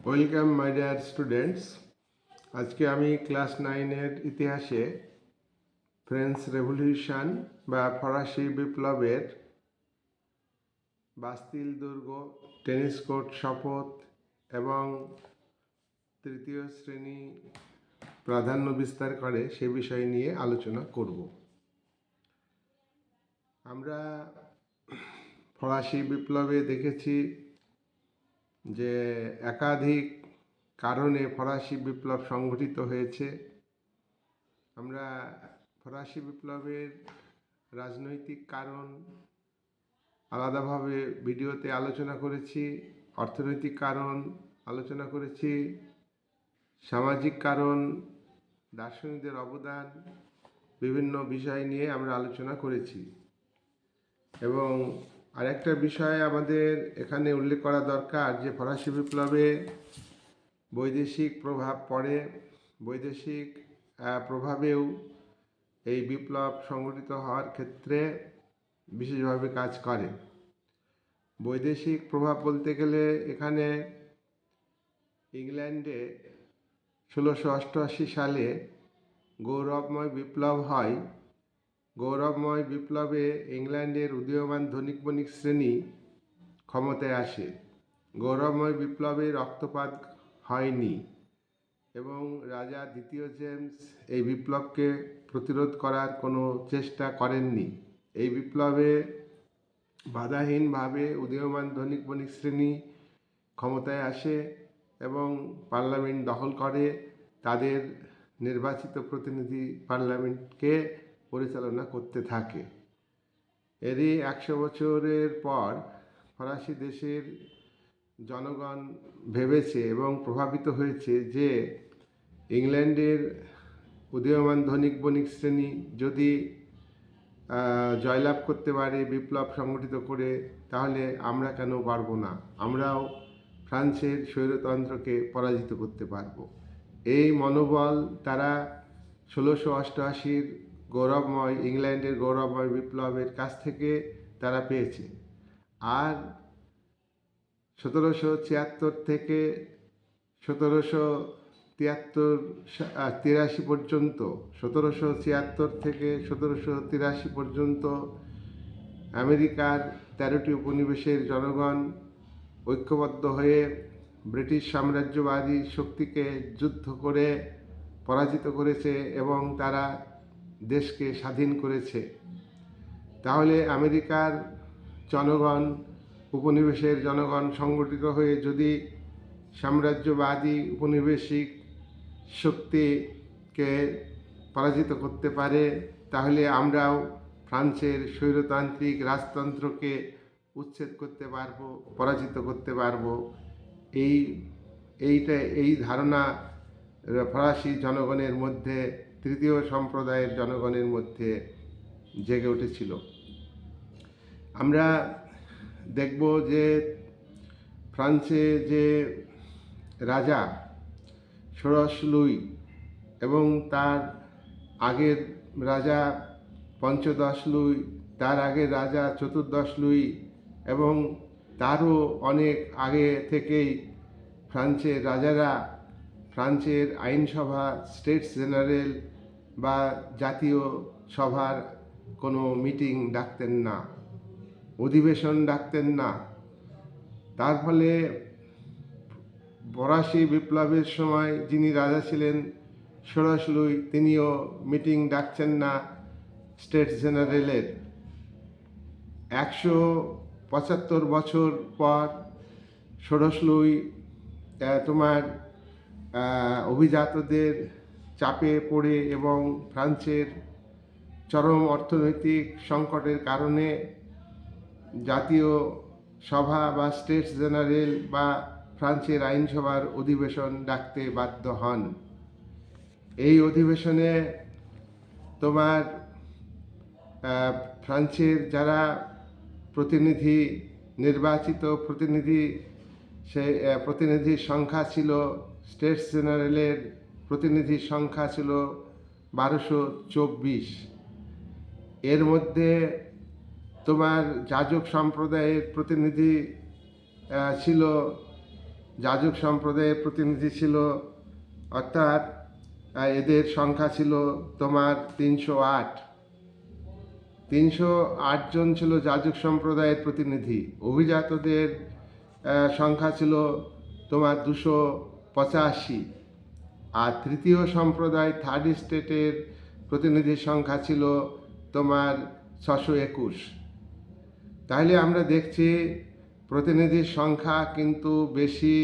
Welcome my dear students আজকে আমি class নাইনের ইতিহাসে ফ্রেঞ্চ রেভলিউশন বা ফরাসি বিপ্লবের বাস্তিল দুর্গ টেনিস কোর্ট শপথ এবং তৃতীয় শ্রেণি প্রাধান্য বিস্তার করে সে বিষয় নিয়ে আলোচনা করব। আমরা ফরাসি বিপ্লবে দেখেছি যে একাধিক কারণে ফরাসি বিপ্লব সংঘটিত হয়েছে। আমরা ফরাসি বিপ্লবের রাজনৈতিক কারণ আলাদাভাবে ভিডিওতে আলোচনা করেছি, অর্থনৈতিক কারণ আলোচনা করেছি, সামাজিক কারণ, দার্শনিকদের অবদান, বিভিন্ন বিষয় নিয়ে আমরা আলোচনা করেছি। এবং আরেকটা বিষয় আমাদের এখানে উল্লেখ করা দরকার যে ফরাসি বিপ্লবে বৈদেশিক প্রভাব পড়ে। বৈদেশিক প্রভাবেও এই বিপ্লব সংগঠিত হওয়ার ক্ষেত্রে বিশেষভাবে কাজ করে। বৈদেশিক প্রভাব বলতে গেলে এখানে ইংল্যান্ডে ষোলোশো অষ্টআশি সালে গৌরবময় বিপ্লব হয়। গৌরবময় বিপ্লবে ইংল্যান্ডের উদীয়মান ধনিক বণিক শ্রেণি ক্ষমতায় আসে। গৌরবময় বিপ্লবে রক্তপাত হয়নি এবং রাজা দ্বিতীয় জেমস এই বিপ্লবকে প্রতিরোধ করার কোনো চেষ্টা করেননি। এই বিপ্লবে বাধাহীনভাবে উদীয়মান ধনিক বণিক শ্রেণি ক্ষমতায় আসে এবং পার্লামেন্ট দখল করে। তাদের নির্বাচিত প্রতিনিধি পার্লামেন্টকে পরিচালনা করতে থাকে। এরই একশো বছরের পর ফরাসি দেশের জনগণ ভেবেছে এবং প্রভাবিত হয়েছে যে ইংল্যান্ডের উদীয়মান ধনিক বণিক শ্রেণি যদি জয়লাভ করতে পারে, বিপ্লব সংগঠিত করে, তাহলে আমরা কেন পারব না? আমরাও ফ্রান্সের স্বৈরতন্ত্রকে পরাজিত করতে পারব। এই মনোবল তারা ষোলোশো অষ্টআশির গৌরবময়, ইংল্যান্ডের গৌরবময় বিপ্লবের কাছ থেকে তারা পেয়েছে। আর সতেরোশো ছিয়াত্তর থেকে সতেরোশো তিয়াত্তর তিরাশি পর্যন্ত, সতেরোশো ছিয়াত্তর থেকে সতেরোশো তিরাশি পর্যন্ত আমেরিকার তেরোটি উপনিবেশের জনগণ ঐক্যবদ্ধ হয়ে ব্রিটিশ সাম্রাজ্যবাদী শক্তিকে যুদ্ধ করে পরাজিত করেছে এবং তারা দেশকে স্বাধীন করেছে। তাহলে আমেরিকার জনগণ, উপনিবেশের জনগণ সংগঠিত হয়ে যদি সাম্রাজ্যবাদী উপনিবেশিক শক্তিকে পরাজিত করতে পারে, তাহলে আমরাও ফ্রান্সের স্বৈরতান্ত্রিক রাজতন্ত্রকে উচ্ছেদ করতে পারব, পরাজিত করতে পারব। এই, এইটা, এই ধারণা ফরাসি জনগণের মধ্যে তৃতীয় সম্প্রদায়ের জনগণের মধ্যে জেগে উঠেছিল। আমরা দেখব যে ফ্রান্সে যে রাজা ষোড়শ লুই এবং তার আগের রাজা পঞ্চদশ লুই, তার আগের রাজা চতুর্দশ লুই এবং তারও অনেক আগে থেকেই ফ্রান্সের রাজারা ফ্রান্সের আইনসভা স্টেটস জেনারেল বা জাতীয় সভার কোনো মিটিং ডাকতেন না, অধিবেশন ডাকতেন না। তার ফলে ফরাসি বিপ্লবের সময় যিনি রাজা ছিলেন লুই তিনিও মিটিং ডাকছেন না স্টেট জেনারেলের। একশো পঁচাত্তর বছর পর ষোড়শ লুই তোমার অভিজাতদের চাপে পড়ে এবং ফ্রান্সের চরম অর্থনৈতিক সংকটের কারণে জাতীয় সভা বা স্টেটস জেনারেল বা ফ্রান্সের আইনসভার অধিবেশন ডাকতে বাধ্য হন। এই অধিবেশনে তোমার ফ্রান্সের যারা প্রতিনিধি নির্বাচিত প্রতিনিধি আহ, প্রতিনিধির সংখ্যা ছিল স্টেটস জেনারেলের প্রতিনিধির সংখ্যা ছিল বারোশো চব্বিশ। এর মধ্যে তোমার যাজক সম্প্রদায়ের প্রতিনিধি ছিল, যাজক সম্প্রদায়ের প্রতিনিধি ছিল, অর্থাৎ এদের সংখ্যা ছিল তোমার তিনশো আট। তিনশো জন ছিল যাজক সম্প্রদায়ের প্রতিনিধি। অভিজাতদের সংখ্যা ছিল তোমার দুশো পঁচাশি। আর তৃতীয় সম্প্রদায় থার্ড স্টেটের প্রতিনিধির সংখ্যা ছিল তোমার ছশো একুশ। তাহলে আমরা দেখছি প্রতিনিধির সংখ্যা কিন্তু বেশি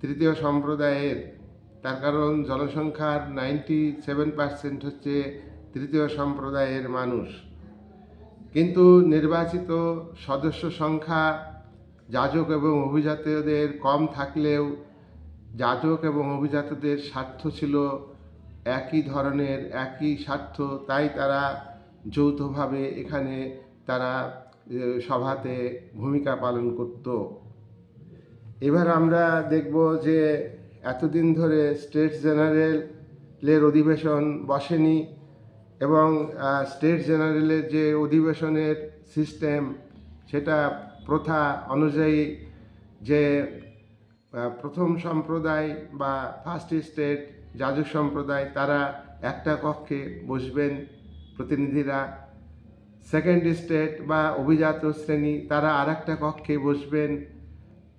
তৃতীয় সম্প্রদায়ের। তার কারণ জনসংখ্যার নাইনটি সেভেন পার্সেন্ট হচ্ছে তৃতীয় সম্প্রদায়ের মানুষ। কিন্তু নির্বাচিত সদস্য সংখ্যা যাজক এবং অভিজাতদের কম থাকলেও যাজক এবং অভিজাতদের স্বার্থ ছিল একই ধরনের, একই স্বার্থ। তাই তারা যৌথভাবে এখানে তারা সভাতে ভূমিকা পালন করত। এবার আমরা দেখব যে এতদিন ধরে স্টেট জেনারেলের অধিবেশন বসেনি এবং স্টেট জেনারেলের যে অধিবেশনের সিস্টেম, সেটা প্রথা অনুযায়ী যে প্রথম সম্প্রদায় বা ফার্স্ট স্টেট যাজক সম্প্রদায়, তারা একটা কক্ষে বসবেন প্রতিনিধিরা। সেকেন্ড স্টেট বা অভিজাত শ্রেণি, তারা আর একটা কক্ষে বসবেন।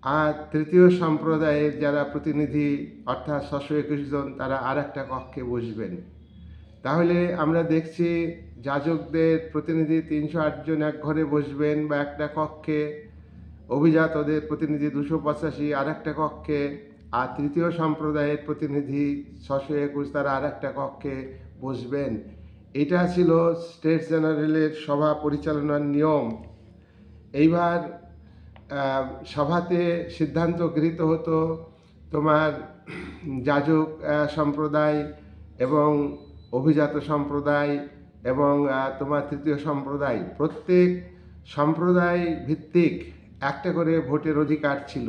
আর তৃতীয় সম্প্রদায়ের যারা প্রতিনিধি, অর্থাৎ ছশো একুশ জন, তারা আর একটা কক্ষে বসবেন। তাহলে আমরা দেখছি যাজকদের প্রতিনিধি তিনশো জন এক ঘরে বসবেন বা একটা কক্ষে অভিজাতদের প্রতিনিধি দুশো পঁচাশি আর একটা কক্ষে, আর তৃতীয় সম্প্রদায়ের প্রতিনিধি ছশো একুশ তারা আর একটা কক্ষে বসবেন। এটা ছিল স্টেট জেনারেলের সভা পরিচালনার নিয়ম। এইবার সভাতে সিদ্ধান্ত গৃহীত হতো তোমার যাজক সম্প্রদায় এবং অভিজাত সম্প্রদায় এবং তোমার তৃতীয় সম্প্রদায়। প্রত্যেক সম্প্রদায় ভিত্তিক একটা করে ভোটের অধিকার ছিল।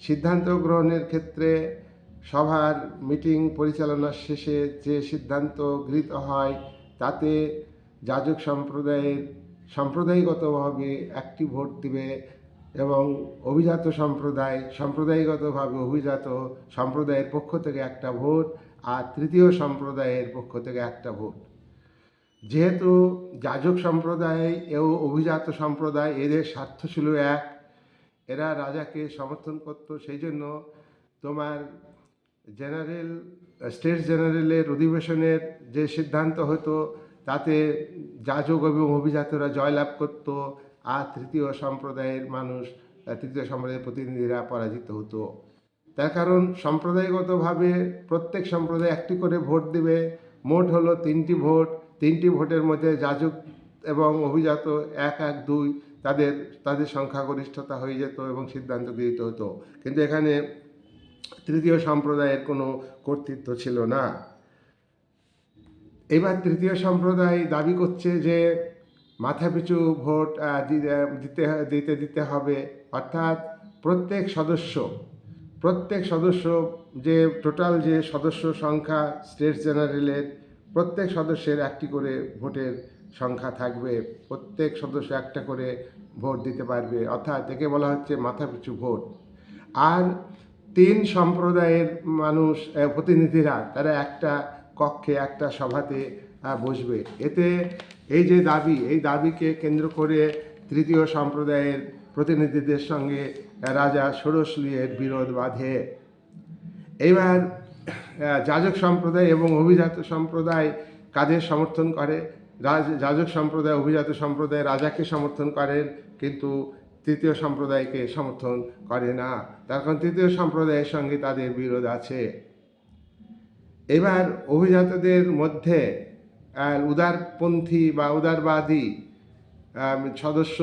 সিদ্ধান্ত গ্রহণের ক্ষেত্রে সভার মিটিং পরিচালনার শেষে যে সিদ্ধান্ত গৃহীত হয়, তাতে যাজক সম্প্রদায়ের সাম্প্রদায়িকতভাবে একটি ভোট দিবে এবং অভিজাত সম্প্রদায়, সাম্প্রদায়িকতভাবে অভিজাত সম্প্রদায়ের পক্ষ থেকে একটা ভোট আর তৃতীয় সম্প্রদায়ের পক্ষ থেকে একটা ভোট। যেহেতু যাজক সম্প্রদায় ও অভিজাত সম্প্রদায়, এদের স্বার্থ ছিল এক। এরা রাজাকে সমর্থন করত, সেই জন্য তোমার জেনারেল, স্টেট জেনারেলের অধিবেশনের যে সিদ্ধান্ত হতো, তাতে যাজক এবং অভিজাতরা জয়লাভ করত, আর তৃতীয় সম্প্রদায়ের মানুষ, তৃতীয় সম্প্রদায়ের প্রতিনিধিরা পরাজিত হতো। তার কারণ, সম্প্রদায়গতভাবে প্রত্যেক সম্প্রদায় একটি করে ভোট দেবে। মোট হলো তিনটি ভোট। তিনটি ভোটের মধ্যে যাজক এবং অভিজাত এক এক, দুই তাদের তাদের সংখ্যাগরিষ্ঠতা হয়ে যেত এবং সিদ্ধান্ত গৃহীত হতো। কিন্তু এখানে তৃতীয় সম্প্রদায়ের কোনো কর্তৃত্ব ছিল না। এবার তৃতীয় সম্প্রদায় দাবি করছে যে মাথাপিছু ভোট দিতে দিতে দিতে হবে। অর্থাৎ প্রত্যেক সদস্য প্রত্যেক সদস্য যে, টোটাল যে সদস্য সংখ্যা স্টেট জেনারেলের প্রত্যেক সদস্যের একটি করে ভোটের সংখ্যা থাকবে প্রত্যেক সদস্য একটা করে ভোট দিতে পারবে অর্থাৎ একে বলা হচ্ছে মাথাপিছু ভোট। আর তিন সম্প্রদায়ের মানুষ প্রতিনিধিরা তারা একটা কক্ষে একটা সভাতে বসবে। এতে এই যে দাবি এই দাবিকে কেন্দ্র করে তৃতীয় সম্প্রদায়ের প্রতিনিধিদের সঙ্গে রাজা ষোড়শলীয়ের বিরোধ বাঁধে। এইবার আহ, যাজক সম্প্রদায় এবং অভিজাত সম্প্রদায় কাদের সমর্থন করে? রাজ যাজক সম্প্রদায়, অভিজাত সম্প্রদায় রাজাকে সমর্থন করেন, কিন্তু তৃতীয় সম্প্রদায়কে সমর্থন করে না। তার কারণ তৃতীয় সম্প্রদায়ের সঙ্গে তাদের বিরোধ আছে। এবার অভিজাতদের মধ্যে উদারপন্থী বা উদারবাদী সদস্য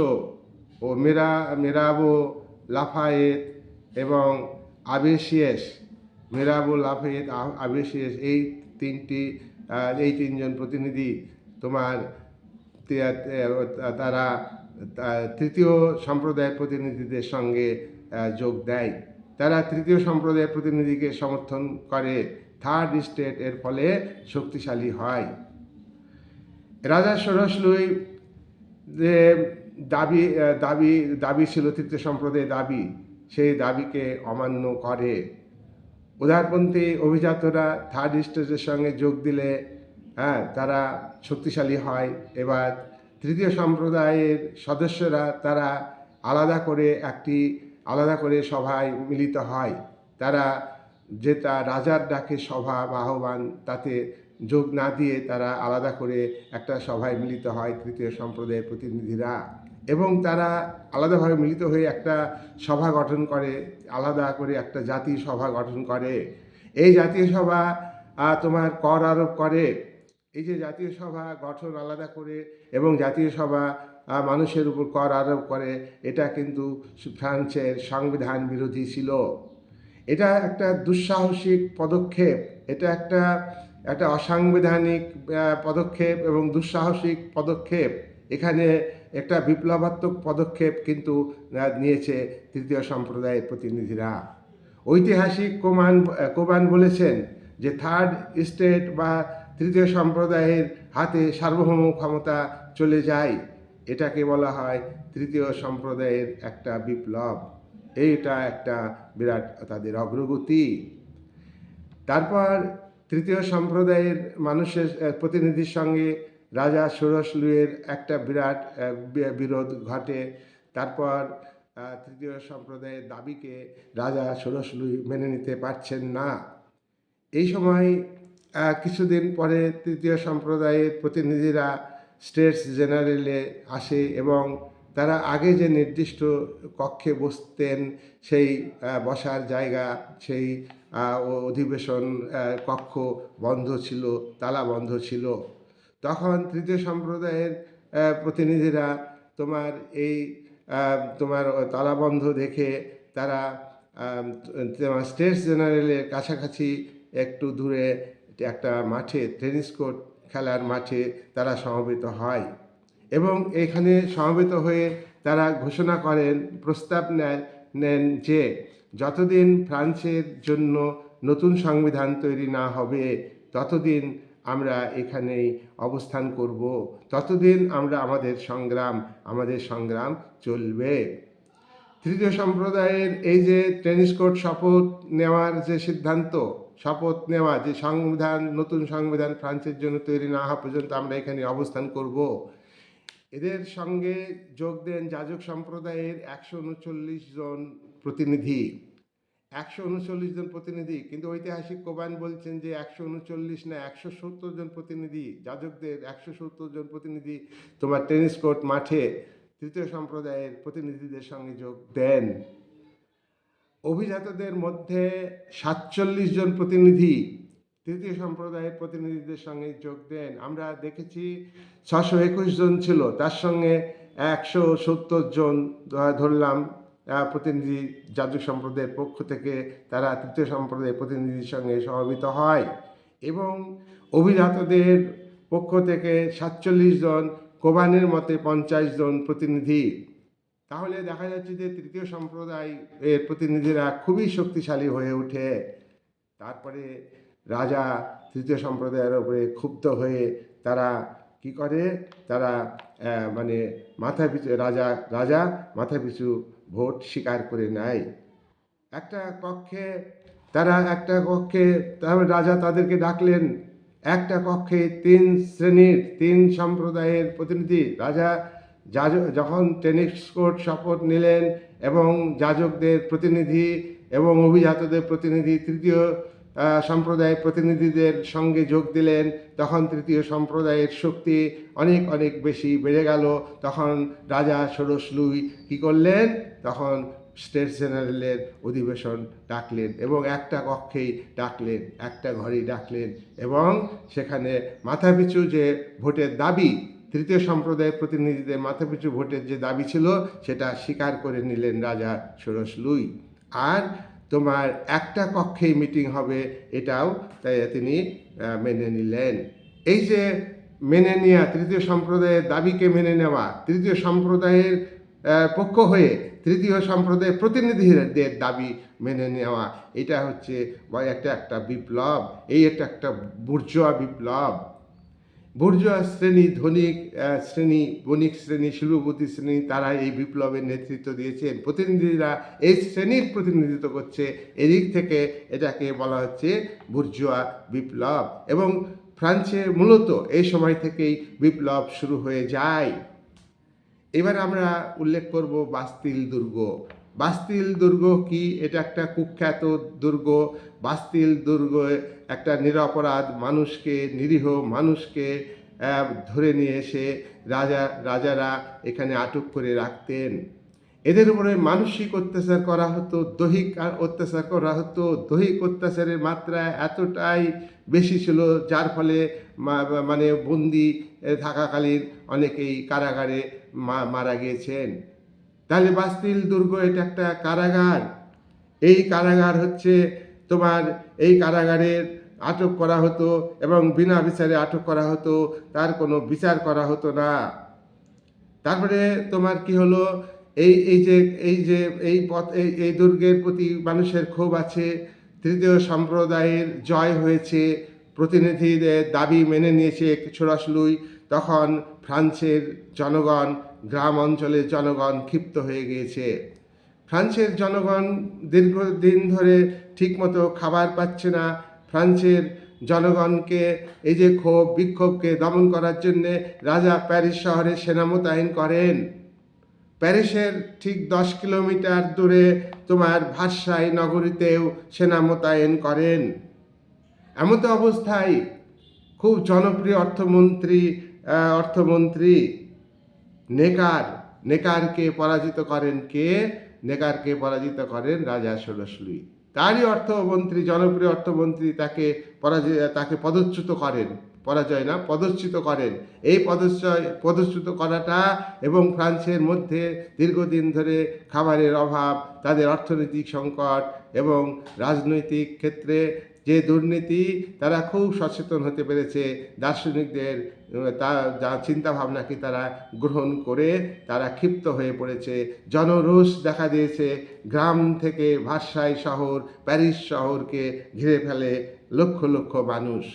ও মেরা মেরাবো লাফায়েত এবং আবেশিয়েস মেরাবো লাফায়েত আবিশেষ এই তিনটি এই তিনজন প্রতিনিধি তোমার তারা তৃতীয় সম্প্রদায়ের প্রতিনিধিদের সঙ্গে যোগ দেয়। তারা তৃতীয় সম্প্রদায়ের প্রতিনিধিকে সমর্থন করে। থার্ড স্টেট এর ফলে শক্তিশালী হয়। রাজা সরসলুই যে দাবি দাবি দাবি ছিল তৃতীয় সম্প্রদায়ের দাবি, সেই দাবিকে অমান্য করে। উদারপন্থী অভিজাতরা থার্ড স্টেজের সঙ্গে যোগ দিলে হ্যাঁ তারা শক্তিশালী হয়। এবার তৃতীয় সম্প্রদায়ের সদস্যরা তারা আলাদা করে একটি আলাদা করে সভায় মিলিত হয়। তারা যেটা রাজার ডাকে সভা বা আহ্বান তাতে যোগ না দিয়ে তারা আলাদা করে একটা সভায় মিলিত হয় তৃতীয় সম্প্রদায়ের প্রতিনিধিরা। এবং তারা আলাদাভাবে মিলিত হয়ে একটা সভা গঠন করে, আলাদা করে একটা জাতীয় সভা গঠন করে। এই জাতীয় সভা তোমার কর আরোপ করে। এই যে জাতীয় সভা গঠন আলাদা করে এবং জাতীয় সভা মানুষের উপর কর আরোপ করে, এটা কিন্তু ফ্রান্সের সংবিধান বিরোধী ছিল। এটা একটা দুঃসাহসিক পদক্ষেপ। এটা একটা একটা অসাংবিধানিক পদক্ষেপ এবং দুঃসাহসিক পদক্ষেপ। এখানে একটা বিপ্লবাত্মক পদক্ষেপ কিন্তু নিয়েছে তৃতীয় সম্প্রদায়ের প্রতিনিধিরা। ঐতিহাসিক কোমান কোবান বলেছেন যে থার্ড স্টেট বা তৃতীয় সম্প্রদায়ের হাতে সার্বভৌম ক্ষমতা চলে যায়। এটাকে বলা হয় তৃতীয় সম্প্রদায়ের একটা বিপ্লব। এইটা একটা বিরাট তাদের অগ্রগতি। তারপর তৃতীয় সম্প্রদায়ের মানুষের প্রতিনিধির সঙ্গে রাজা ষোড়শলুয়ের একটা বিরাট বিরোধ ঘটে। তারপর তৃতীয় সম্প্রদায়ের দাবিকে রাজা ষোড়শলুই মেনে নিতে পারছেন না। এই সময় কিছুদিন পরে তৃতীয় সম্প্রদায়ের প্রতিনিধিরা স্টেটস জেনারেলে আসে এবং তারা আগে যে নির্দিষ্ট কক্ষে বসতেন, সেই বসার জায়গা, সেই অধিবেশন কক্ষ বন্ধ ছিল, তালা বন্ধ ছিল। তখন তৃতীয় সম্প্রদায়ের প্রতিনিধিরা তোমার এই তোমার তালাবন্ধ দেখে তারা তোমার স্টেটস জেনারেলের কাছাকাছি একটু দূরে একটা মাঠে, টেনিস কোর্ট খেলার মাঠে তারা সমবেত হয়। এবং এখানে সমবেত হয়ে তারা ঘোষণা করেন, প্রস্তাব নেন নেন যে যতদিন ফ্রান্সের জন্য নতুন সংবিধান তৈরি না হবে, ততদিন আমরা এখানেই অবস্থান করব। ততদিন আমরা আমাদের সংগ্রাম আমাদের সংগ্রাম চলবে। তৃতীয় সম্প্রদায়ের এই যে টেনিস কোর্ট শপথ নেওয়ার যে সিদ্ধান্ত, শপথ নেওয়া, যে সংবিধান, নতুন সংবিধান ফ্রান্সের জন্য তৈরি না হওয়া পর্যন্ত আমরা এখানে অবস্থান করব। এদের সঙ্গে যোগ দেন যাজক সম্প্রদায়ের একশো উনচল্লিশ জন প্রতিনিধি। একশো উনচল্লিশ জন প্রতিনিধি, কিন্তু ঐতিহাসিক কোবান বলছেন যে একশো উনচল্লিশ না একশো সত্তর জন প্রতিনিধি, যাজকদের একশো সত্তর জন প্রতিনিধি তোমার টেনিস কোর্ট মাঠে তৃতীয় সম্প্রদায়ের প্রতিনিধিদের সঙ্গে যোগ দেন। অভিজাতদের মধ্যে সাতচল্লিশ জন প্রতিনিধি তৃতীয় সম্প্রদায়ের প্রতিনিধিদের সঙ্গে যোগ দেন। আমরা দেখেছি ছশো একুশ জন ছিল, তার সঙ্গে একশো সত্তর জন ধরলাম। প্রতিনিধি যাজক সম্প্রদায়ের পক্ষ থেকে তারা তৃতীয় সম্প্রদায়ের প্রতিনিধির সঙ্গে সমবেত হয় এবং অভিজাতদের পক্ষ থেকে সাতচল্লিশ জন কোবানের মতে পঞ্চাশ জন প্রতিনিধি। তাহলে দেখা যাচ্ছে যে তৃতীয় সম্প্রদায় এর প্রতিনিধিরা খুবই শক্তিশালী হয়ে ওঠে। তারপরে রাজা তৃতীয় সম্প্রদায়ের উপরে ক্ষুব্ধ হয়ে তারা কি করে? তারা মানে মাথা পিছু রাজা রাজা মাথা পিছু ভোট স্বীকার করে নেয়। একটা কক্ষে তারা একটা কক্ষে তারপরে রাজা তাদেরকে ডাকলেন, একটা কক্ষে তিন শ্রেণির, তিন সম্প্রদায়ের প্রতিনিধি। রাজা যাজক যখন টেনিস কোর্ট শপথ নিলেন এবং যাজকদের প্রতিনিধি এবং অভিজাতদের প্রতিনিধি, তৃতীয় সম্প্রদায়ের প্রতিনিধিদের সঙ্গে যোগ দিলেন, তখন তৃতীয় সম্প্রদায়ের শক্তি অনেক অনেক বেশি বেড়ে গেল। তখন রাজা ষোড়শ লুই কী করলেন? তখন স্টেট জেনারেলের অধিবেশন ডাকলেন এবং একটা কক্ষেই ডাকলেন, একটা ঘরেই ডাকলেন এবং সেখানে মাথাপিছু যে ভোটের দাবি, তৃতীয় সম্প্রদায়ের প্রতিনিধিদের মাথাপিছু ভোটের যে দাবি ছিল, সেটা স্বীকার করে নিলেন রাজা ষোড়শ লুই। আর তোমার একটা কক্ষেই মিটিং হবে, এটাও তাই তিনি মেনে নিলেন। এই যে মেনে নেওয়া তৃতীয় সম্প্রদায়ের দাবিকে মেনে নেওয়া, তৃতীয় সম্প্রদায়ের পক্ষ হয়ে তৃতীয় সম্প্রদায়ের প্রতিনিধিদের দাবি মেনে নেওয়া, এটা হচ্ছে একটা একটা বিপ্লব, এই একটা একটা বুর্জোয়া বিপ্লব। বুর্জোয়া শ্রেণি, ধনিক শ্রেণি, বণিক শ্রেণি, শিল্পপতি শ্রেণি, তারা এই বিপ্লবের নেতৃত্ব দিয়েছেন। প্রতিনিধিরা এই শ্রেণির প্রতিনিধিত্ব করছে। এদিক থেকে এটাকে বলা হচ্ছে বুর্জোয়া বিপ্লব। এবং ফ্রান্সে মূলত এই সময় থেকেই বিপ্লব শুরু হয়ে যায়। এবার আমরা উল্লেখ করব বাস্তিল দুর্গ। বাস্তিল দুর্গ কি? এটা একটা কুখ্যাত দুর্গ। বাস্তিল দুর্গ একটা নিরপরাধ মানুষকে, নিরীহ মানুষকে ধরে নিয়ে এসে রাজা, রাজারা এখানে আটক করে রাখতেন। এদের উপরে মানসিক অত্যাচার করা হতো, দৈহিক অত্যাচার করা হতো। দৈহিক অত্যাচারের মাত্রা এতটাই বেশি ছিল, যার ফলে মানে বন্দি থাকাকালীন অনেকেই কারাগারে মারা গিয়েছেন। তাহলে বাস্তিল দুর্গ এটা একটা কারাগার। এই কারাগার হচ্ছে তোমার, এই কারাগারের আটক করা হতো এবং বিনা বিচারে আটক করা হতো, তার কোনো বিচার করা হতো না। তারপরে তোমার কি হলো? এই এই যে এই যে, এই পথ, এই এই দুর্গের প্রতি মানুষের ক্ষোভ আছে, তৃতীয় সম্প্রদায়ের জয় হয়েছে, প্রতিনিধিদের দাবি মেনে নিয়েছে ছোড়াশলুই তখন ফ্রান্সের জনগণ, গ্রাম অঞ্চলের জনগণ ক্ষিপ্ত হয়ে গিয়েছে। ফ্রান্সের জনগণ দীর্ঘদিন ধরে ঠিকমতো খাবার পাচ্ছে না। ফ্রান্সের জনগণকে এই যে ক্ষোভ, বিক্ষোভকে দমন করার জন্যে রাজা প্যারিস শহরে সেনা মোতায়েন করেন। প্যারিসের ঠিক দশ কিলোমিটার দূরে তোমার ভাষাই নগরীতেও সেনা মোতায়েন করেন। এমতো অবস্থায় খুব জনপ্রিয় অর্থমন্ত্রী অর্থমন্ত্রী নেকার, নেকারকে পরাজিত করেন কে? নেকারকে পরাজিত করেন রাজা ষোড়শলুই তারই অর্থমন্ত্রী, জনপ্রিয় অর্থমন্ত্রী তাকে পরাজয় তাকে পদচ্যুত করেন। পরাজয় না, পদচ্যুত করেন। এই পদচ্যয়, পদচ্যুত করাটা এবং ফ্রান্সের মধ্যে দীর্ঘদিন ধরে খাবারের অভাব, তাদের অর্থনৈতিক সংকট এবং রাজনৈতিক ক্ষেত্রে যে দুর্নীতি তারা খুব সচেতন হতে পেরেছে। দার্শনিকদের তা, যা চিন্তা ভাবনাকে তারা গ্রহণ করে তারা ক্ষিপ্ত হয়ে পড়েছে। জনরোষ দেখা দিয়েছে। গ্রাম থেকে ভাষাই শহর, প্যারিস শহরকে ঘিরে ফেলে লক্ষ লক্ষ মানুষ।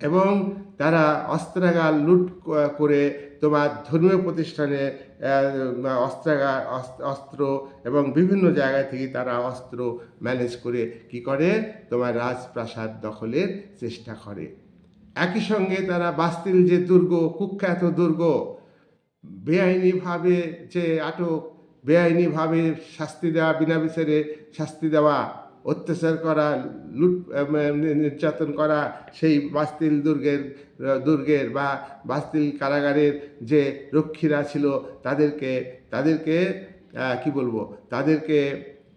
এবং তারা অস্ত্রাগার লুট করে তোমার ধর্মীয় প্রতিষ্ঠানে অস্ত্রাগার অস্ত- অস্ত্র এবং বিভিন্ন জায়গা থেকে তারা অস্ত্র ম্যানেজ করে কি করে? তোমার রাজপ্রাসাদ দখলের চেষ্টা করে। একই সঙ্গে তারা বাস্তিল যে দুর্গ, কুখ্যাত দুর্গ, বেআইনিভাবে যে আটক, বেআইনিভাবে শাস্তি দেওয়া, বিনা বিচারে শাস্তি দেওয়া অত্যাচার করা, লুট নির্যাতন করা সেই বাস্তিল দুর্গের দুর্গের বা বাস্তিল কারাগারের যে রক্ষীরা ছিল তাদেরকে তাদেরকে কি বলব, তাদেরকে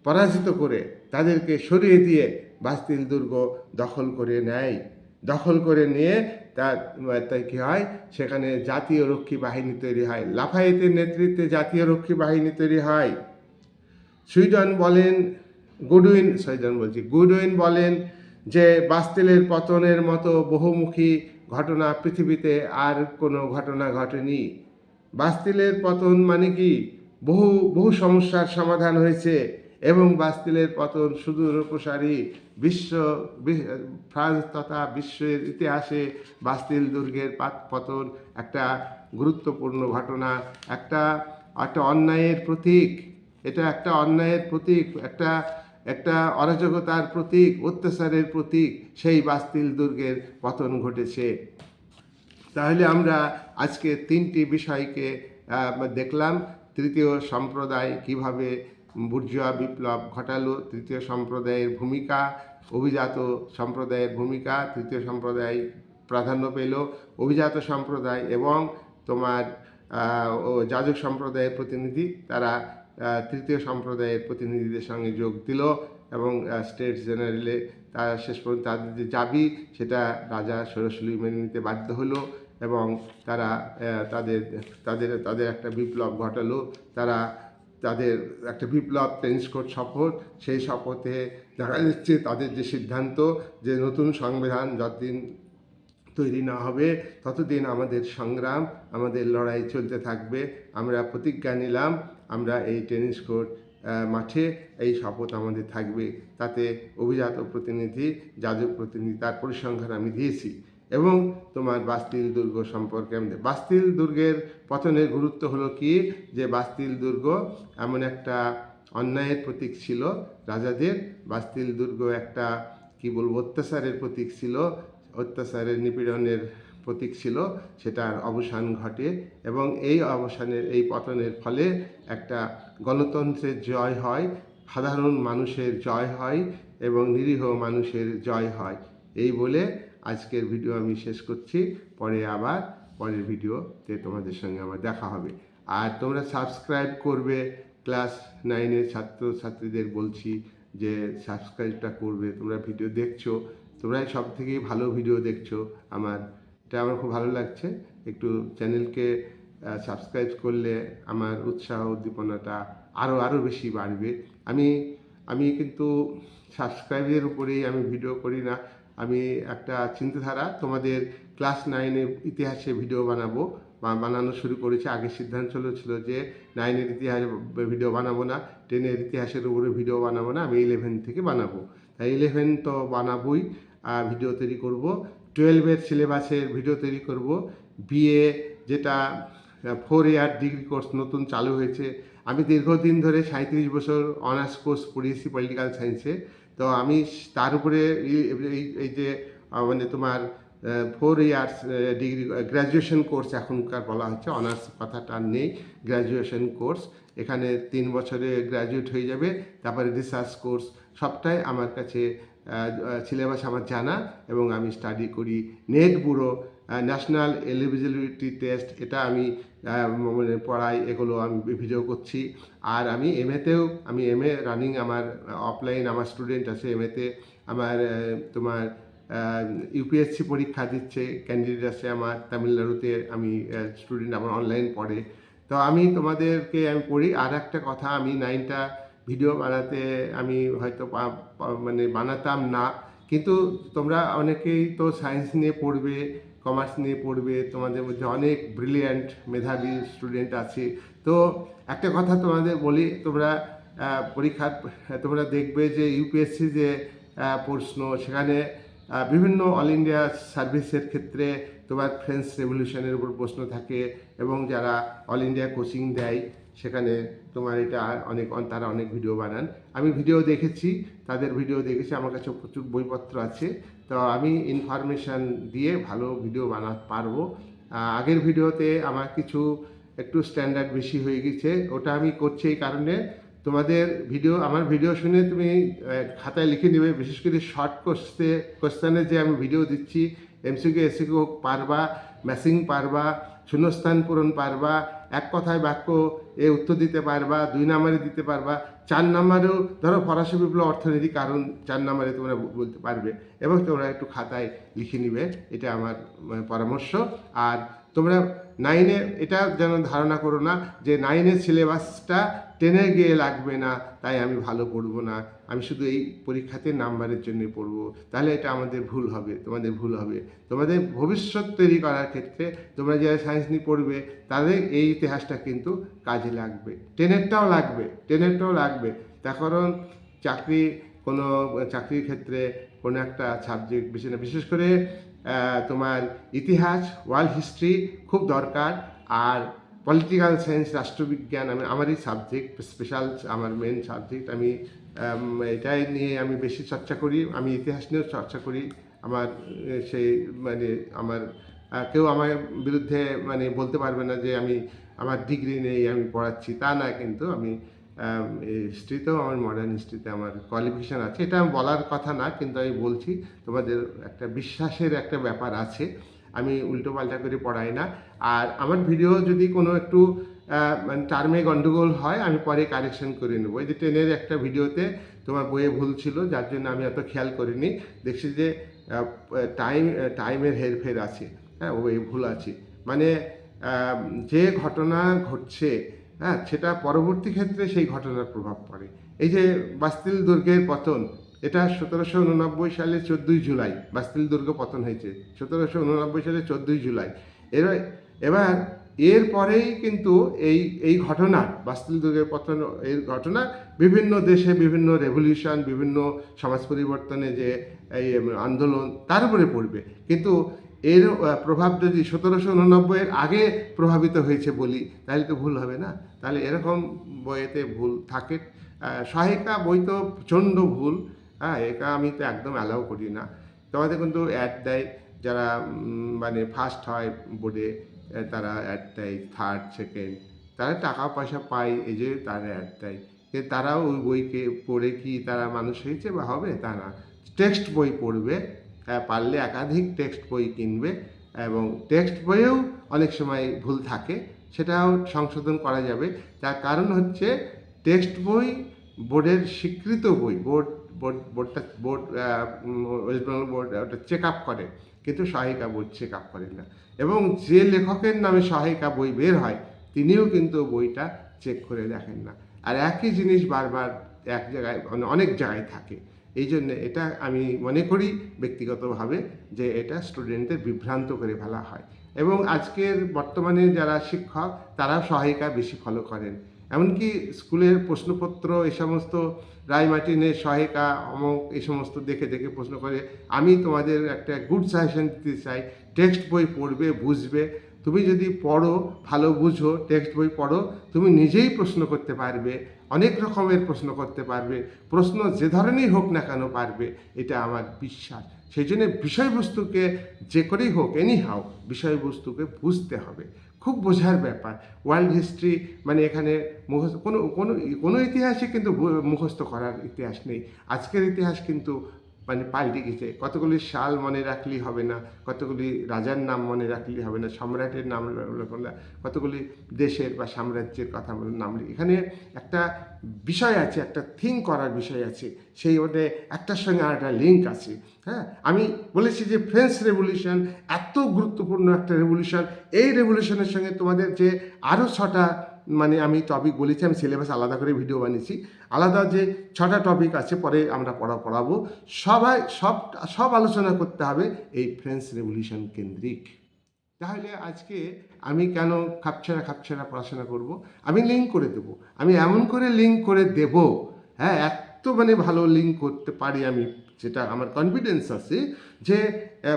পরাজিত করে, তাদেরকে সরিয়ে দিয়ে বাস্তিল দুর্গ দখল করে নেয়। দখল করে নিয়ে তার, তাই কী হয়, সেখানে জাতীয় রক্ষী বাহিনী তৈরি হয়। লাফায়েতের নেতৃত্বে জাতীয় রক্ষী বাহিনী তৈরি হয়। সুইডন বলেন গুডউইন সুইডন বলছি, গুডউইন বলেন যে বাস্তিলের পতনের মতো বহুমুখী ঘটনা পৃথিবীতে আর কোনো ঘটনা ঘটেনি। বাস্তিলের পতন মানে কি? বহু বহু সমস্যার সমাধান হয়েছে এবং বাস্তিলের পতন সুদূর প্রসারী বিশ্ব ফ্রান্স তথা বিশ্বের ইতিহাসে বাস্তিল দুর্গের পাত- পতন একটা গুরুত্বপূর্ণ ঘটনা, একটা একটা অন্যায়ের প্রতীক। এটা একটা অন্যায়ের প্রতীক, একটা একটা অরাজকতার প্রতীক, অত্যাচারের প্রতীক, সেই বাস্তিল দুর্গের পতন ঘটেছে। তাহলে আমরা আজকে তিনটি বিষয়কে দেখলাম। তৃতীয় সম্প্রদায় কীভাবে বুর্জুয়া বিপ্লব ঘটালো, তৃতীয় সম্প্রদায়ের ভূমিকা, অভিজাত সম্প্রদায়ের ভূমিকা, তৃতীয় সম্প্রদায় প্রাধান্য পেল, অভিজাত সম্প্রদায় এবং তোমার যাজক সম্প্রদায়ের প্রতিনিধি, তারা তৃতীয় সম্প্রদায়ের প্রতিনিধিদের সঙ্গে যোগ দিল এবং স্টেট জেনারেলে তারা শেষ পর্যন্ত তাদের যে দাবি, সেটা রাজা সরসলি মেনে নিতে বাধ্য হলো এবং তারা তাদের তাদের তাদের একটা বিপ্লব ঘটালো। তারা তাদের একটা বিপ্লব টেনিসকোট শপথ, সেই শপথে দেখা যাচ্ছে তাদের যে সিদ্ধান্ত যে নতুন সংবিধান যতদিন তৈরি না হবে, ততদিন আমাদের সংগ্রাম, আমাদের লড়াই চলতে থাকবে। আমরা প্রতিজ্ঞা নিলাম আমরা এই টেনিস কোর্ট মাঠে এই শপথ আমাদের থাকবে। তাতে অভিজাত প্রতিনিধি, যাজক প্রতিনিধি তার পরিসংখ্যান আমি দিয়েছি। এবং তোমার বাস্তিল দুর্গ সম্পর্কে আমি বাস্তিল দুর্গের পতনের গুরুত্ব হলো কি? যে বাস্তিল দুর্গ এমন একটা অন্যায়ের প্রতীক ছিল, রাজাদের। বাস্তিল দুর্গ একটা, কি বলব, অত্যাচারের প্রতীক ছিল, অত্যাচারের নিপীড়নের প্রতীক ছিল, সেটার অবসান ঘটে এবং এই অবসানের, এই পতনের ফলে একটা গণতন্ত্রের জয় হয়, সাধারণ মানুষের জয় হয় এবং নিরীহ মানুষের জয় হয়। এই বলে আজকের ভিডিও আমি শেষ করছি। পরে আবার পরের ভিডিওতে তোমাদের সঙ্গে আমার দেখা হবে। আর তোমরা সাবস্ক্রাইব করবে, ক্লাস নাইনের ছাত্র ছাত্রীদের বলছি যে সাবস্ক্রাইবটা করবে, তোমরা ভিডিও দেখছ, তোমরাই সব থেকে ভালো ভিডিও দেখছ আমার এটা আমার খুব ভালো লাগছে। একটু চ্যানেলকে সাবস্ক্রাইব করলে আমার উৎসাহ উদ্দীপনাটা আরও আরও বেশি বাড়বে। আমি আমি কিন্তু সাবস্ক্রাইবের উপরেই আমি ভিডিও করি না। আমি একটা চিন্তাধারা, তোমাদের ক্লাস নাইনে ইতিহাসে ভিডিও বানাবো বানানো শুরু করেছে। আগে সিদ্ধান্ত ছিল যে নাইনের ইতিহাসে ভিডিও বানাবো না টেনের ইতিহাসের উপরে ভিডিও বানাবো না, আমি ইলেভেন থেকে বানাবো। তাই ইলেভেন তো বানাবোই ভিডিও তৈরি করব। টুয়েলভের সিলেবাসের ভিডিও তৈরি করব, বিএ যেটা ফোর ইয়ার ডিগ্রি কোর্স নতুন চালু হয়েছে। আমি দীর্ঘদিন ধরে সাঁত্রিশ বছর অনার্স কোর্স পড়িয়েছি পলিটিক্যাল সায়েন্সে তো আমি তার উপরে এই- যে মানে তোমার four years degree graduation course এখনকার বলা হচ্ছে অনার্স কথাটা নেই গ্র্যাজুয়েশন কোর্স এখানে তিন বছরে গ্র্যাজুয়েট হয়ে যাবে, তারপরে রিসার্চ কোর্স সবটাই আমার কাছে সিলেবাস আমার জানা এবং আমি স্টাডি করি। NET bureau national eligibility test এটা আমি মানে পড়াই, এগুলো আমি ভিডিও করছি। আর আমি এমএতেও আমি এম এ রানিং আমার অফলাইন আমার স্টুডেন্ট আছে এমএতে আমার তোমার ইউপিএসসি পরীক্ষা দিচ্ছে ক্যান্ডিডেট আছে আমার, তামিলনাড়ুতে আমি স্টুডেন্ট আমার অনলাইন পড়ে। তো আমি তোমাদেরকে আমি পড়ি। আর একটা কথা, আমি নাইনটা ভিডিও বানাতে আমি হয়তো মানে বানাতাম না। কিন্তু তোমরা অনেকেই তো সায়েন্স নিয়ে পড়বে কমার্স নিয়ে পড়বে, তোমাদের মধ্যে অনেক ব্রিলিয়ান্ট মেধাবী স্টুডেন্ট আছে। তো একটা কথা তোমাদের বলি, তোমরা পরীক্ষার, তোমরা দেখবে যে ইউপিএসসি যে প্রশ্ন, সেখানে বিভিন্ন অল ইন্ডিয়া সার্ভিসের ক্ষেত্রে তোমার ফ্রেঞ্চ রেভলিউশনের উপর প্রশ্ন থাকে এবং যারা অল ইন্ডিয়া কোচিং দেয় সেখানে তোমার এটা অনেক তারা অনেক ভিডিও বানান। আমি ভিডিও দেখেছি, তাদের ভিডিও দেখেছি, আমার কাছে প্রচুর বইপত্র আছে। তো আমি ইনফরমেশান দিয়ে ভালো ভিডিও বানাতে পারব। আগের ভিডিওতে আমার কিছু একটু স্ট্যান্ডার্ড বেশি হয়ে গেছে। ওটা আমি করছি এই কারণে তোমাদের ভিডিও আমার ভিডিও শুনে তুমি খাতায় লিখে নেবে। বিশেষ করে শর্ট কোশ্চে কোশ্চেনে যে আমি ভিডিও দিচ্ছি এমসিকিউ এসিকিউ পারবা ম্যাসিং পারবা, শূন্যস্থান পূরণ পারবা এক কথায় বাক্য এ উত্তর দিতে পারবা দুই নাম্বারে দিতে পারবা। চার নাম্বারেও ধরো ফরাসি বিপ্লব অর্থনীতি কারণ চার নাম্বারে তোমরা বলতে পারবে এবং তোমরা একটু খাতায় লিখে নিবে এটা আমার মানে, পরামর্শ। আর তোমরা নাইনে এটা যেন ধারণা করো না যে নাইনের সিলেবাসটা টেনে গিয়ে লাগবে না তাই আমি ভালো পড়ব না। আমি শুধু এই পরীক্ষাতে নাম্বারের জন্য পড়ব। তাহলে এটা আমাদের ভুল হবে তোমাদের ভুল হবে। তোমাদের ভবিষ্যৎ তৈরি করার ক্ষেত্রে তোমরা যারা সায়েন্স নিয়ে পড়বে তাদের এই ইতিহাসটা কিন্তু কাজে লাগবে। টেনেরটাও লাগবে টেনেরটাও লাগবে। তার কারণ চাকরি কোনো চাকরির ক্ষেত্রে কোনো একটা সাবজেক্ট বেশি না বিশেষ করে তোমার ইতিহাস ওয়ার্ল্ড হিস্ট্রি খুব দরকার। আর পলিটিক্যাল সায়েন্স রাষ্ট্রবিজ্ঞান আমি আমারই সাবজেক্ট স্পেশাল আমার মেন সাবজেক্ট আমি আম, এটাই নিয়ে আমি বেশি চর্চা করি, আমি ইতিহাস নিয়েও চর্চা করি। আমার সেই মানে আমার কেউ আমার বিরুদ্ধে মানে বলতে পারবে না যে আমি, আমার ডিগ্রি নেই, আমি পড়াচ্ছি, তা না কিন্তু আমি হিস্ট্রিতেও আমার মডার্ন হিস্ট্রিতে আমার কোয়ালিফিকেশান আছে। এটা আমি বলার কথা না, কিন্তু আমি বলছি, তোমাদের একটা বিশ্বাসের একটা ব্যাপার আছে। আমি উল্টো পাল্টা করে পড়াই না। আর আমার ভিডিও যদি কোনো একটু টার্মে গন্ডগোল হয়, আমি পরে কারেকশন করে নেব। এই যে ট্রেনের একটা ভিডিওতে তোমার বইয়ে ভুল ছিল, যার জন্য আমি অত খেয়াল করিনি। দেখছি যে টাইম টাইমের হেরফের আছে হ্যাঁ ওই ভুল আছে। মানে যে ঘটনা ঘটছে হ্যাঁ সেটা পরবর্তী ক্ষেত্রে সেই ঘটনার প্রভাব পড়ে। এই যে বাস্তিল দুর্গের পতন, এটা সতেরোশো উননব্বই সালে চোদ্দোই জুলাই, বাস্তিল দুর্গ পতন হয়েছে, সতেরোশো উননব্বই সালে চোদ্দোই জুলাই। এবার এবার এর পরেই কিন্তু এই এই ঘটনা বাস্তিল দুর্গের পতন এই ঘটনা বিভিন্ন দেশে বিভিন্ন রেভলিউশন বিভিন্ন সমাজ পরিবর্তনে যে এই আন্দোলন, তার উপরে পড়বে। কিন্তু এর প্রভাব যদি সতেরোশো উননব্বইয়ের আগে প্রভাবিত হয়েছে বলি, তাহলে তো ভুল হবে না। তাহলে এরকম বইয়েতে ভুল থাকে। সহায়িকা বই তো প্রচণ্ড ভুল। হ্যাঁ এটা আমি তো একদম অ্যালাউ করি না। তোমাদের কিন্তু অ্যাড দেয় যারা মানে ফার্স্ট হয় বোর্ডে তারা অ্যাড দেয় থার্ড সেকেন্ড তারা টাকা পয়সা পায়, এই যে তারা অ্যাড দেয়। কিন্তু তারাও ওই বইকে পড়ে কি তারা মানুষ হয়েছে বা হবে? তা না টেক্সট বই পড়বে পারলে একাধিক টেক্সট বই কিনবে এবং টেক্সট বইয়েও অনেক সময় ভুল থাকে, সেটাও সংশোধন করা যাবে। তার কারণ হচ্ছে টেক্সট বই বোর্ডের স্বীকৃত বই, বোর্ড বোর্ড, বোর্ডটা, বোর্ড ওয়েস্ট বেঙ্গল বোর্ড, ওটা চেক আপ করে। কিন্তু সহায়িকা বই চেক আপ করে না। এবং যে লেখকের নামে সহায়িকা বই বের হয়, তিনিও কিন্তু বইটা চেক করে দেখেন না। আর একই জিনিস বারবার এক জায়গায় মানে অনেক জায়গায় থাকে। এই জন্য এটা আমি মনে করি ব্যক্তিগতভাবে যে এটা স্টুডেন্টদের বিভ্রান্ত করে ফেলা হয়। এবং আজকের বর্তমানে যারা শিক্ষক তারা সহায়িকা বেশি ফলো করেন। এমনকি স্কুলের প্রশ্নপত্র, এই সমস্ত রায়মার্টিনের সহায়িকা অমক, এই সমস্ত দেখে দেখে প্রশ্ন করে, আমি তোমাদের একটা গুড সাজেশন দিতে চাই টেক্সট বই পড়বে, বুঝবে। তুমি যদি পড়ো, ভালো বুঝো টেক্সট বই পড়ো, তুমি নিজেই প্রশ্ন করতে পারবে, অনেক রকমের প্রশ্ন করতে পারবে, প্রশ্ন যে ধরনেরই হোক না কেন পারবে, এটা আমার বিশ্বাস। সেই জন্য বিষয়বস্তুকে যে করেই হোক এনি হাও বিষয়বস্তুকে বুঝতে হবে। খুব বোঝার ব্যাপার। ওয়ার্ল্ড হিস্ট্রি মানে এখানে মুখস্থ, কোনো কোনো কোনো ইতিহাসে কিন্তু মুখস্থ করার ইতিহাস নেই। আজকের ইতিহাস কিন্তু মানে পাল্টে গেছে কতগুলি সাল মনে রাখলেই হবে না, কতগুলি রাজার নাম মনে রাখলেই হবে না, সম্রাটের নাম কতগুলি দেশের বা সাম্রাজ্যের কথা নাম। এখানে একটা বিষয় আছে, একটা থিং করার বিষয় আছে, সেই মধ্যে একটার সঙ্গে আর একটা লিঙ্ক আছে হ্যাঁ আমি বলেছি যে ফ্রেঞ্চ রেভলিউশন এত গুরুত্বপূর্ণ একটা রেভলিউশন এই রেভলিউশনের সঙ্গে তোমাদের যে আরও ছটা মানে আমি টপিক বলেছি, আমি সিলেবাস আলাদা করে ভিডিও বানিয়েছি। আলাদা যে ছটা টপিক আছে, পরে আমরা পড়া, পড়াবো। সবাই, সব সব আলোচনা করতে হবে এই ফ্রেঞ্চ রেভলিউশন কেন্দ্রিক। তাহলে আজকে আমি কেন খাপছাড়া খাপছাড়া পড়াশোনা করব? আমি লিঙ্ক করে দেব। আমি এমন করে লিঙ্ক করে দেব হ্যাঁ এত মানে ভালো লিঙ্ক করতে পারি আমি, যেটা আমার কনফিডেন্স আছে, যে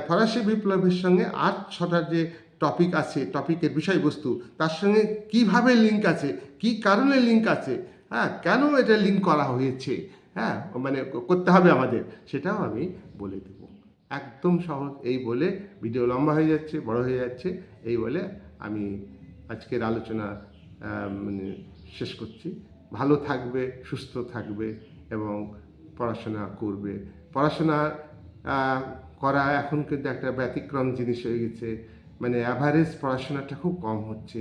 ফরাসি বিপ্লবের সঙ্গে আট ছটা যে টপিক আছে টপিকের বিষয়বস্তু, তার সঙ্গে কীভাবে লিঙ্ক আছে, কি কারণে লিঙ্ক আছে হ্যাঁ কেন এটা লিঙ্ক করা হয়েছে হ্যাঁ মানে করতে হবে আমাদের, সেটাও আমি বলে দেবো। একদম সহজ, এই বলে ভিডিও লম্বা হয়ে যাচ্ছে, বড় হয়ে যাচ্ছে, এই বলে আমি আজকের আলোচনা মানে শেষ করছি। ভালো থাকবে, সুস্থ থাকবে এবং পড়াশোনা করবে। পড়াশোনা করা এখন কিন্তু একটা ব্যতিক্রম জিনিস হয়ে গেছে মানে অ্যাভারেজ পড়াশোনাটা খুব কম হচ্ছে।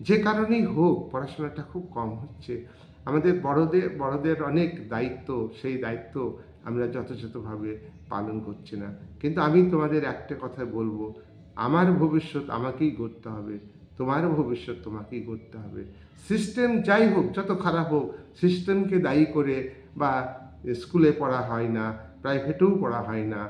যে কারণেই হোক, পড়াশোনাটা খুব কম হচ্ছে। আমাদের বড়দের বড়দের অনেক দায়িত্ব, সেই দায়িত্ব আমরা যথাযথভাবে পালন করছি না। কিন্তু আমি তোমাদের একটা কথা বলব, আমার ভবিষ্যৎ আমাকেই গড়তে হবে, তোমার ভবিষ্যৎ তোমাকেই গড়তে হবে। সিস্টেম যাই হোক, যত খারাপ হোক সিস্টেমকে দায়ী করে বা স্কুলে পড়া হয় না প্রাইভেটেও পড়া হয় না,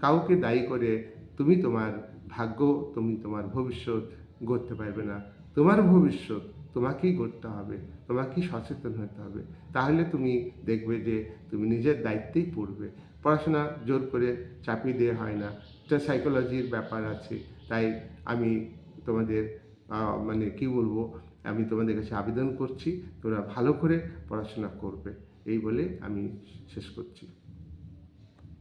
কাউকে দায়ী করে তুমি তোমার ভাগ্য তুমি তোমার ভবিষ্যৎ গড়তে পারবে না। তোমার ভবিষ্যৎ তোমাকেই গড়তে হবে, তোমাকেই সচেতন হতে হবে। তাহলে তুমি দেখবে যে তুমি নিজের দায়িত্বেই পড়বে। পড়াশোনা জোর করে চাপিয়ে দেওয়া হয় না। এটা সাইকোলজির ব্যাপার আছে। তাই আমি তোমাদের মানে কি বলব, আমি তোমাদের কাছে আবেদন করছি তোমরা ভালো করে পড়াশোনা করবে। এই বলে আমি শেষ করছি।